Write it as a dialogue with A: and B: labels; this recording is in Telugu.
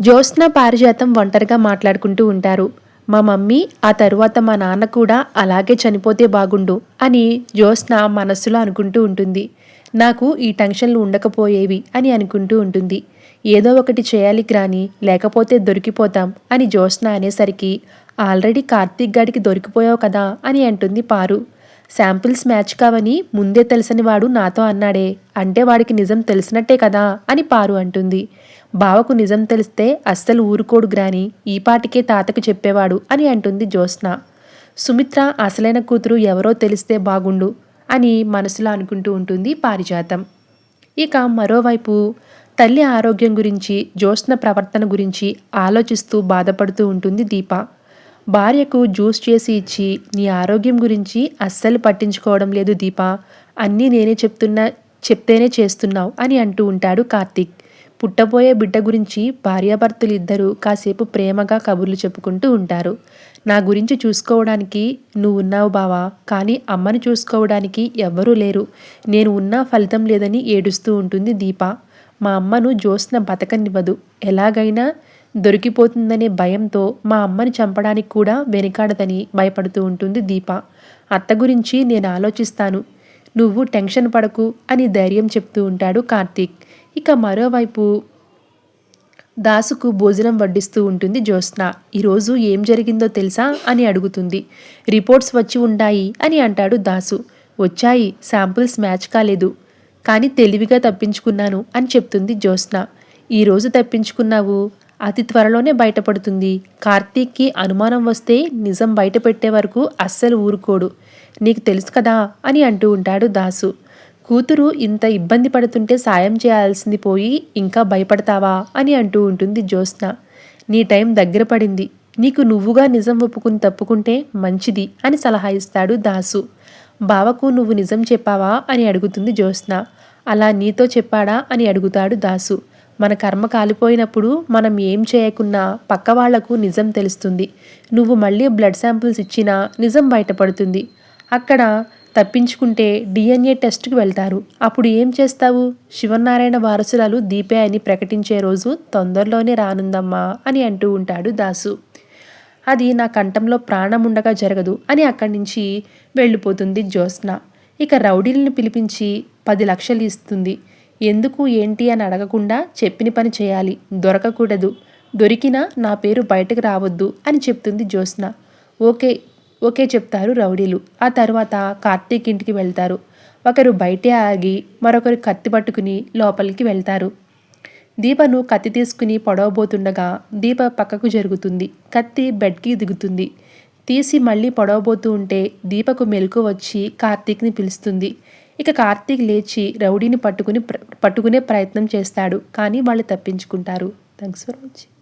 A: జ్యోత్స్న పారిజాతం ఒంటరిగా మాట్లాడుకుంటూ ఉంటారు. మా మమ్మీ ఆ తరువాత మా నాన్న కూడా అలాగే చనిపోతే బాగుండు అని జ్యోత్స్న మనస్సులో అనుకుంటూ ఉంటుంది. నాకు ఈ టెన్షన్లు ఉండకపోయేవి అని అనుకుంటూ ఉంటుంది. ఏదో ఒకటి చేయాలి గ్రాని లేకపోతే దొరికిపోతాం అని జ్యోత్స్న అనేసరికి ఆల్రెడీ కార్తీక్ గాడికి దొరికిపోయావు కదా అని అంటుంది పారు. శాంపిల్స్ మ్యాచ్ కావని ముందే తెలిసిన వాడు నాతో అన్నాడే అంటే వాడికి నిజం తెలిసినట్టే కదా అని పారు అంటుంది. బావకు నిజం తెలిస్తే అస్సలు ఊరుకోడు గ్రాని ఈపాటికే తాతకు చెప్పేవాడు అని అంటుంది జ్యోత్స్న. సుమిత్ర అసలైన కూతురు ఎవరో తెలిస్తే బాగుండు అని మనసులో అనుకుంటూ ఉంటుంది పారిజాతం. ఇక మరోవైపు తల్లి ఆరోగ్యం గురించి జ్యోత్స్న ప్రవర్తన గురించి ఆలోచిస్తూ బాధపడుతూ ఉంటుంది దీప. భార్యకు జ్యూస్ చేసి ఇచ్చి నీ ఆరోగ్యం గురించి అస్సలు పట్టించుకోవడం లేదు దీప. అన్నీ నేనే చెప్తున్నా చెప్తేనే చేస్తున్నావు అని అంటూ ఉంటాడు కార్తీక్. పుట్టబోయే బిడ్డ గురించి భార్యాభర్తలు ఇద్దరూ కాసేపు ప్రేమగా కబుర్లు చెప్పుకుంటూ ఉంటారు. నా గురించి చూసుకోవడానికి నువ్వు ఉన్నావు బావా కానీ అమ్మని చూసుకోవడానికి ఎవ్వరూ లేరు. నేను ఉన్నా ఫలితం లేదని ఏడుస్తూ ఉంటుంది దీప. మా అమ్మను జోస్న బతకనివ్వదు. ఎలాగైనా దొరికిపోతుందనే భయంతో మా అమ్మని చంపడానికి కూడా వెనుకాడదని భయపడుతూ ఉంటుంది దీప. అత్త గురించి నేను ఆలోచిస్తాను. నువ్వు టెన్షన్ పడకు అని ధైర్యం చెప్తూ ఉంటాడు కార్తీక్. ఇక మరోవైపు దాసుకు భోజనం వడ్డిస్తూ ఉంటుంది జ్యోత్స్న. ఈరోజు ఏం జరిగిందో తెలుసా అని అడుగుతుంది. రిపోర్ట్స్ వచ్చి ఉంటాయి అని అంటాడు దాసు. వచ్చాయి శాంపుల్స్ మ్యాచ్ కాలేదు. కానీ తెలివిగా తప్పించుకున్నాను అని చెప్తుంది జ్యోత్స్న. ఈరోజు తప్పించుకున్నావు? అతి త్వరలోనే బయటపడుతుంది. కార్తీక్కి అనుమానం వస్తే నిజం బయటపెట్టే వరకు అస్సలు ఊరుకోడు. నీకు తెలుసు కదా అని అంటూ ఉంటాడు దాసు. కూతురు ఇంత ఇబ్బంది పడుతుంటే సాయం చేయాల్సింది పోయి ఇంకా భయపడతావా అని అంటూ ఉంటుంది జ్యోత్స్న. నీ టైం దగ్గర పడింది. నీకు నువ్వుగా నిజం ఒప్పుకుని తప్పుకుంటే మంచిది అని సలహా ఇస్తాడు దాసు. బావకు నువ్వు నిజం చెప్పావా అని అడుగుతుంది జ్యోత్స్న. అలా నీతో చెప్పాడా అని అడుగుతాడు దాసు. మన కర్మ కాలిపోయినప్పుడు మనం ఏం చేయకున్నా పక్క వాళ్ళకు నిజం తెలుస్తుంది. నువ్వు మళ్ళీ బ్లడ్ శాంపిల్స్ ఇచ్చినా నిజం బయటపడుతుంది. అక్కడ తప్పించుకుంటే డిఎన్ఏ టెస్ట్కి వెళ్తారు. అప్పుడు ఏం చేస్తావు? శివనారాయణ వారసురాలు దీపే అని ప్రకటించే రోజు తొందరలోనే రానుందమ్మా అని అంటూ ఉంటాడు దాసు. అది నా కంఠంలో ప్రాణం ఉండగా జరగదు అని అక్కడి నుంచి వెళ్ళిపోతుంది జ్యోత్స్న. ఇక రౌడీలను పిలిపించి పది లక్షలు ఇస్తుంది. ఎందుకు ఏంటి అని అడగకుండా చెప్పిన పని చేయాలి. దొరకకూడదు. దొరికినా నా పేరు బయటకు రావద్దు అని చెప్తుంది జ్యోత్స్న. ఓకే ఓకే చెప్తారు రౌడీలు. ఆ తర్వాత కార్తీక్ ఇంటికి వెళ్తారు. ఒకరు బయటే ఆగి మరొకరు కత్తి పట్టుకుని లోపలికి వెళ్తారు. దీపను కత్తి తీసుకుని పొడవబోతుండగా దీప పక్కకు జరుగుతుంది. కత్తి బెడ్కి దిగుతుంది. తీసి మళ్ళీ పొడవబోతూ ఉంటే దీపకు మెలకు వచ్చి కార్తీక్ని పిలుస్తుంది. ఇక కార్తీక్ లేచి రౌడీని పట్టుకుని పట్టుకునే ప్రయత్నం చేస్తాడు. కానీ వాళ్ళు తప్పించుకుంటారు. Thanks for watching.